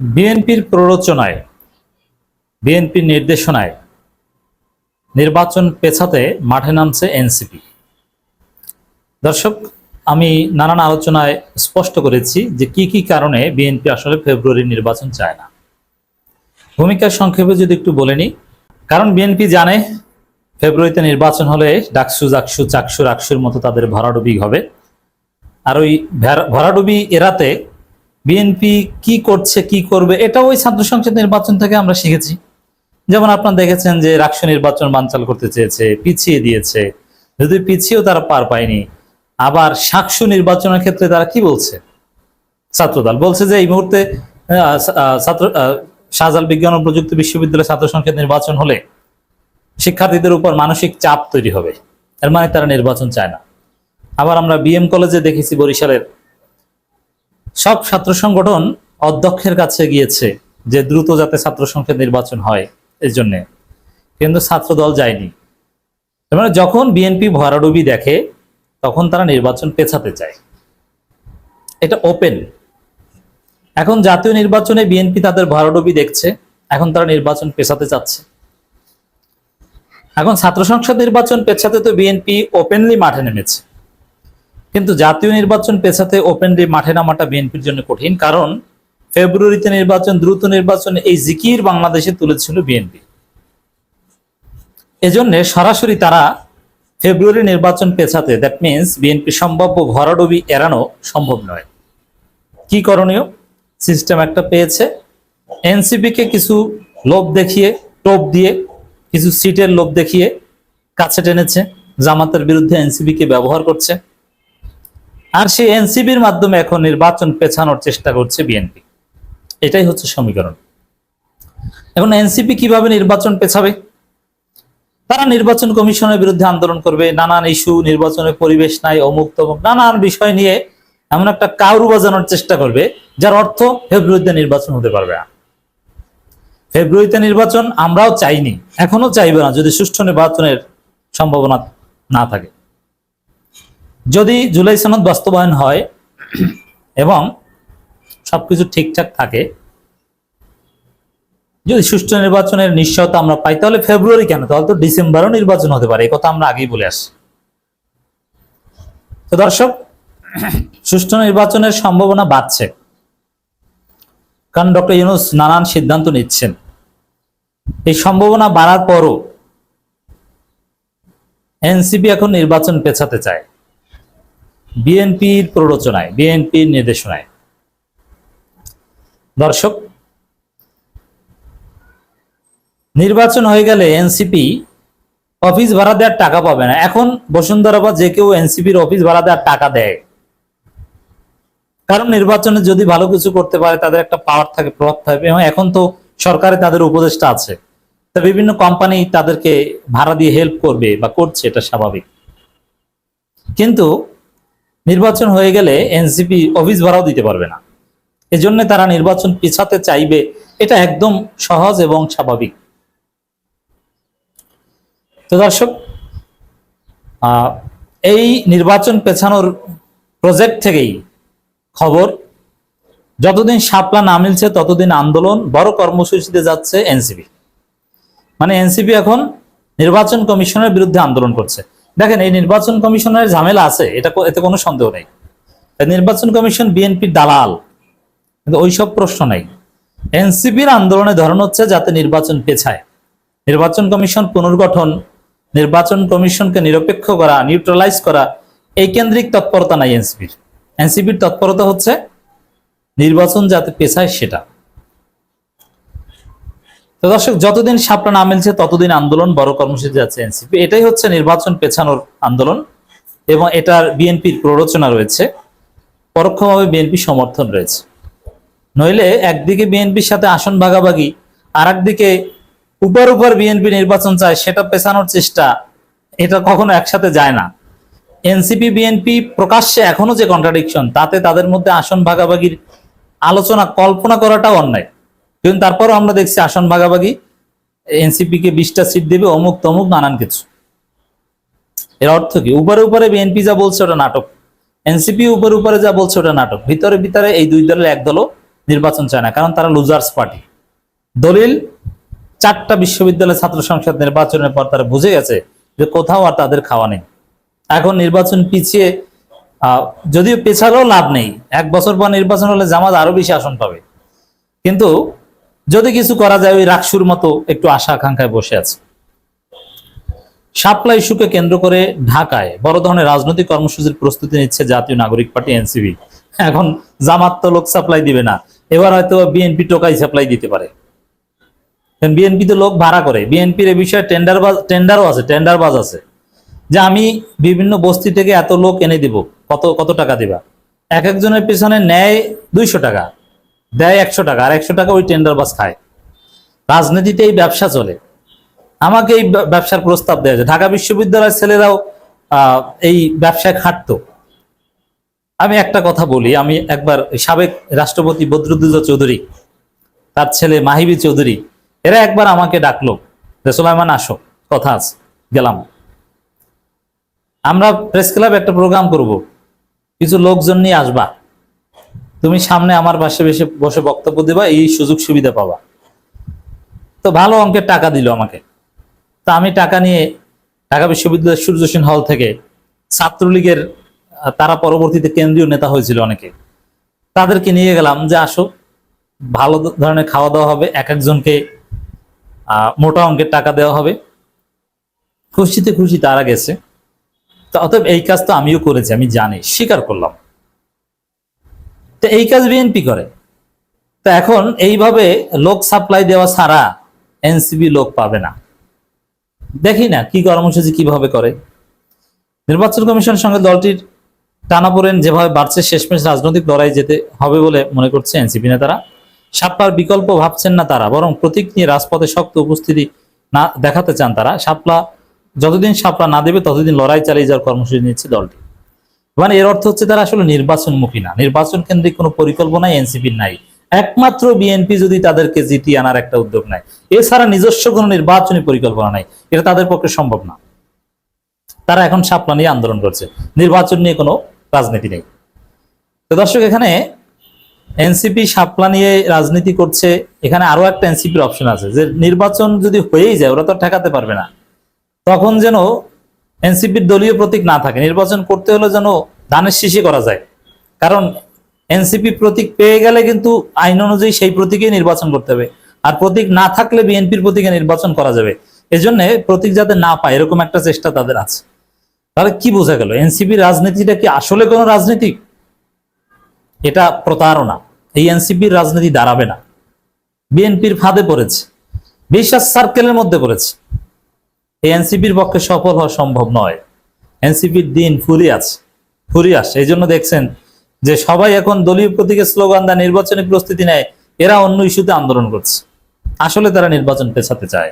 বিএনপির প্ররোচনায়, বিএনপির নির্দেশনায় নির্বাচন পেছাতে মাঠে নামছে এনসিপি। দর্শক, আমি নানান আলোচনায় স্পষ্ট করেছি যে কি কি কারণে বিএনপি আসলে ফেব্রুয়ারি নির্বাচন চায় না। ভূমিকা সংক্ষেপে যদি একটু বলে নিই, কারণ বিএনপি জানে ফেব্রুয়ারিতে নির্বাচন হলে ডাকসু, জাকসু, চাকসু, রাকসুর মতো তাদের ভরাডুবি হবে। আর ওই ভেরা- ভরাডুবি এরাতে বিএনপি কি করছে, কি করবে, এটা ওই ছাত্র সংসদ নির্বাচন থেকে আমরা শিখেছি। যেমন আপনারা দেখেছেন যে রাষ্ট্র নির্বাচন বানচাল করতে চেয়েছে, পিছিয়ে দিয়েছে। যদি পিছিয়েও তারা পার পায়নি। আবার সাকসু নির্বাচনের ক্ষেত্রে তারা কি বলছে? ছাত্রদল বলছে যে এই মুহূর্তে ছাত্র শাহজাল বিজ্ঞান ও প্রযুক্তি বিশ্ববিদ্যালয় ছাত্র সংসদ নির্বাচন হলে শিক্ষার্থীদের উপর মানসিক চাপ তৈরি হবে। এর মানে তারা নির্বাচন চায় না। আবার আমরা বিএম কলেজে দেখেছি বরিশালের সব ছাত্র সংগঠন অধ্যক্ষের কাছে গিয়েছে যে দ্রুত যাতে ছাত্র সংসদ নির্বাচন হয় এর জন্য। কিন্তু ছাত্র দল যায়নি। মানে যখন বিএনপি ভরাডুবি দেখে, তখন তারা নির্বাচন পেছাতে চায়। এটা ওপেন এখন জাতীয় নির্বাচনে বিএনপি তাদের ভরাডুবি দেখছে, এখন তারা নির্বাচন পেছাতে চাচ্ছে। এখন ছাত্র সংসদ নির্বাচন পেছাতে তো বিএনপি ওপেনলি মাঠে নেমেছে। কিন্তু জাতীয় নির্বাচন পেছাতে ওপেনলি মাঠে নামাটা বিএনপির জন্য কঠিন, কারণ ফেব্রুয়ারিতে নির্বাচন, দ্রুত নির্বাচন এই জিকির বাংলাদেশে তুলেছিল বিএনপি। এজন্য সরাসরি তারা ফেব্রুয়ারি নির্বাচন পেছাতে দ্যাট মিনস বিএনপি সম্ভাব্য ভরাডুবি এড়ানো সম্ভব নয়। কি করণীয়? সিস্টেম একটা পেয়েছে। এনসিপি কে কিছু লোভ দেখিয়ে, টোপ দিয়ে, কিছু সিটের লোভ দেখিয়ে কাছে টেনেছে। জামাতের বিরুদ্ধে এনসিপি কে ব্যবহার করছে। আর সেই এনসিবির মাধ্যমে এখন নির্বাচন পেছানোর চেষ্টা করছে বিএনপি। এটাই হচ্ছে সমীকরণ। এখন এনসিপি কীভাবে নির্বাচন পেছাবে? তারা নির্বাচন কমিশনের বিরুদ্ধে আন্দোলন করবে, নানান ইস্যু, নির্বাচনের পরিবেশ নাই, অমুক তমুক, নানান বিষয় নিয়ে এমন একটা কাউরু বাজানোর চেষ্টা করবে, যার অর্থ ফেব্রুয়ারিতে নির্বাচন হতে পারবে না। ফেব্রুয়ারিতে নির্বাচন আমরাও চাইনি, এখনও চাইবে না যদি সুষ্ঠু নির্বাচনের সম্ভাবনা না থাকে। যদি জুলাই সনদ বাস্তবায়ন হয় এবং সবকিছু ঠিকঠাক থাকে, যদি সুষ্ঠু নির্বাচনের নিশ্চয়তা আমরা পাই, তাহলে ফেব্রুয়ারি কেন? তাহলে তো ডিসেম্বরও নির্বাচন হতে পারে, এই কথা আমরা আগেই বলে আসি তো দর্শক, সুষ্ঠু নির্বাচনের সম্ভাবনা বাড়ছে। কারণ ডক্টর ইউনুস নানান সিদ্ধান্ত নিচ্ছেন। এই সম্ভাবনা বাড়ার পরও এনসিপি এখন নির্বাচন পেছাতে চায়। বিএনপির প্ররোচনায়, বিএনপির নির্দেশনায়। দর্শক, নির্বাচন হয়ে গেলে এনসিপি অফিস ভাড়া দেওয়ার টাকা পাবে না। এখন বসুন্ধরা বা যে কেউ এনসিপির অফিস ভাড়া দেওয়ার টাকা দেয়। কারণ নির্বাচনে যদি ভালো কিছু করতে পারে, তাদের একটা পাওয়ার থাকে, প্রভাব থাকবে এবং এখন তো সরকারে তাদের উপদেষ্টা আছে। তা বিভিন্ন কোম্পানি তাদেরকে ভাড়া দিয়ে হেল্প করবে বা করছে, এটা স্বাভাবিক। কিন্তু নির্বাচন হয়ে গেলে এনসিপি অফিস ভাড়াও দিতে পারবে না। এজন্য তারা নির্বাচন পিছাতে চাইবে, এটা একদম সহজ এবং স্বাভাবিক। তো দর্শক এই নির্বাচন পেছানোর প্রজেক্ট থেকেই খবর, যতদিন সাপলা না মিলছে ততদিন আন্দোলন বড় কর্মসূচিতে যাচ্ছে এনসিপি। মানে এনসিপি এখন নির্বাচন কমিশনের বিরুদ্ধে আন্দোলন করছে। দেখেন, এই নির্বাচন কমিশনের ঝামেলা আছে, এটা এতে কোনো সন্দেহ নেই। নির্বাচন কমিশন বিএনপির দালাল, কিন্তু ওইসব প্রশ্ন নেই। এনসিপির আন্দোলনে ধরন হচ্ছে যাতে নির্বাচন পেছায়। নির্বাচন কমিশন পুনর্গঠন, নির্বাচন কমিশনকে নিরপেক্ষ করা নিউট্রালাইজ করা, এই কেন্দ্রিক তৎপরতা নাই এনসিপির। এনসিপির তৎপরতা হচ্ছে, নির্বাচন যাতে পেছায় সেটা। তো দর্শক, যতদিন সাপটা না মিলছে, ততদিন আন্দোলন বড় কর্মসূচি যাচ্ছে এনসিপি। এটাই হচ্ছে নির্বাচন পেছানোর আন্দোলন এবং এটার বিএনপির প্ররোচনা রয়েছে। পরোক্ষভাবে বিএনপি সমর্থন রয়েছে। নইলে একদিকে বিএনপির সাথে আসন ভাগাভাগি আর একদিকে উপর উপর বিএনপি নির্বাচন চায়, সেটা পেছানোর চেষ্টা, এটা কখনো একসাথে যায় না। এনসিপি, বিএনপি প্রকাশ্যে এখনও যে কন্ট্রাডিকশন তাতে তাদের মধ্যে আসন ভাগাভাগির আলোচনা, কল্পনা করাটাও অন্যায়। কিন্তু তারপরও আমরা দেখছি আসন ভাগাভাগি এনসিপি কে বিশটা সিট দেবে, অমুক তমুক নানান কিছু। এর অর্থ কি? উপরে উপরে বিএনপি যা বলছে ওটা নাটক। এনসিপি উপরে উপরে যা বলছে ওটা নাটক। ভিতরে ভিতরে এই দুই দলের এক দলও নির্বাচন চায় না, কারণ তারা লুজার্স পার্টি দলিল, চারটা বিশ্ববিদ্যালয় ছাত্র সংসদ নির্বাচনের পর তারা বুঝে গেছে যে কোথাও আর তাদের খাওয়া নেই। এখন নির্বাচন পিছিয়ে যদিও পেছালেও লাভ নেই। এক বছর পর নির্বাচন হলে জামাত আরও বেশি আসন পাবে। কিন্তু যদি কিছু করা যায়, ওই রাকসুর মতো একটু আশা আকাঙ্ক্ষায় বসে আছে। শাপলা ইস্যুকে কেন্দ্র করে ঢাকায় বড় ধরনের রাজনৈতিক কর্মসূচির প্রস্তুতি নিচ্ছে জাতীয় নাগরিক পার্টি এনসিবি এখন জামাত তো লোক সাপ্লাই দিবে না। এবার হয়তো বিএনপি টোকাই সাপ্লাই দিতে পারে। বিএনপি তো লোক ভাড়া করে। বিএনপির এ বিষয়ে টেন্ডার টেন্ডারও আছে, টেন্ডার বাজ আছে। যে আমি বিভিন্ন বস্তি থেকে এত লোক এনে দিব, কত কত টাকা দিবা? এক একজনের পেছনে নেয় দুইশো টাকা। দেয় একশো টাকা, আর একশো টাকা ওই টেন্ডার বাস খায়। রাজনীতিতে এই ব্যবসা চলে। আমাকে এই ব্যবসার প্রস্তাব দেওয়া ঢাকা বিশ্ববিদ্যালয়ের ছেলেরাও এই ব্যবসায় খাটতো। আমি একটা কথা বলি, আমি একবার সাবেক রাষ্ট্রপতি বদরুদ্দোজা চৌধুরী, তার ছেলে মাহিবি চৌধুরী, এরা একবার আমাকে ডাকলো যে, সুলাইমান, আসো, কথা আছে, গেলাম। আমরা প্রেস ক্লাবে একটা প্রোগ্রাম করব। কিছু লোকজন নিয়ে আসবা। তুমি সামনে আমার পাশে বসে বসে বক্তব্য দিবা, এই সুযোগ সুবিধা পাবা। তো ভালো অঙ্কের টাকা দিল আমাকে। তা আমি টাকা নিয়ে ঢাকা বিশ্ববিদ্যালয়ের সূর্য সেন হল থেকে ছাত্রলীগের তারা পরবর্তীতে কেন্দ্রীয় নেতা হয়েছিল অনেকে। তাদেরকে নিয়ে গেলাম যে আসো, ভালো ধরনের খাওয়া দাওয়া হবে, এক একজনকে মোটা অঙ্কের টাকা দেওয়া হবে। খুশিতে খুশি তারা গেছে। তো অতএব এই কাজ তো আমিও করেছি, আমি জানি, স্বীকার করলাম। তো এই কাজ বিএনপি করে। তো এখন এইভাবে লোক সাপ্লাই দেওয়া ছাড়া এনসিবি লোক পাবে না। দেখি না কি কর্মসূচি কীভাবে করে। নির্বাচন কমিশনের সঙ্গে দলটির টানাপোড়েন যেভাবে বাড়ছে, শেষমেশ রাজনৈতিক লড়াই যেতে হবে বলে মনে করছে এনসিপি নেতারা। সাপলার বিকল্প ভাবছেন না তারা, বরং প্রতীক নিয়ে রাজপথে শক্ত উপস্থিতি না দেখাতে চান তারা। সাপলা যতদিন সাপলা না দেবে, ততদিন লড়াই চালিয়ে যাওয়ার কর্মসূচি নিচ্ছে দলটি। মানে এর অর্থ হচ্ছে তারা আসলে নির্বাচনমুখী না। নির্বাচন কেন্দ্রিক কোনো পরিকল্পনাই এনসিপির নাই। একমাত্র বিএনপি যদি তাদেরকে জিতিয়ে আনার একটা উদ্যোগ নেয়। এছাড়া নিজস্ব কোনো নির্বাচনী পরিকল্পনা নাই। এটা তাদের পক্ষে সম্ভব না। তারা এখন সাপলা নিয়ে আন্দোলন করছে। নির্বাচন নিয়ে কোনো রাজনীতি নেই। তো দর্শক, এখানে এনসিপি সাপলা নিয়ে রাজনীতি করছে। এখানে আরও একটা এনসিপির অপশন আছে যে, নির্বাচন যদি হয়েই যায়, ওরা তো ঠেকাতে পারবে না। তখন যেন এনসিপির দলীয় প্রতীক না থাকে। নির্বাচন করতে হলে যেন ধানের শীষে করা যায়। কারণ এনসিপি প্রতীক পেয়ে গেলে কিন্তু আইন অনুযায়ী সেই প্রতীকে নির্বাচন করতে হবে। আর প্রতীক না থাকলে বিএনপির প্রতীকে নির্বাচন করা যাবে। এজন্য প্রতীক যাতে না পায়, এরকম একটা চেষ্টা তাদের আছে। তাহলে কি বোঝা গেল? এনসিপি রাজনীতিটা কি আসলে কোনো রাজনীতি এটা প্রতারণা। এই এনসিপির রাজনীতি দাঁড়াবে না। বিএনপির ফাঁদে পড়েছে। বিশ্বাস সার্কেলের মধ্যে পড়েছে। এই এনসিপির পক্ষে সফল হওয়া সম্ভব নয়। এনসিপির দিন ফুরিয়াস ফুরিয়াস এই জন্য দেখছেন যে সবাই এখন দলীয় প্রতীকের স্লোগান দেয়, নির্বাচনী প্রস্তুতি নেয়, এরা অন্য ইস্যুতে আন্দোলন করছে। আসলে তারা নির্বাচন পেছাতে চায়।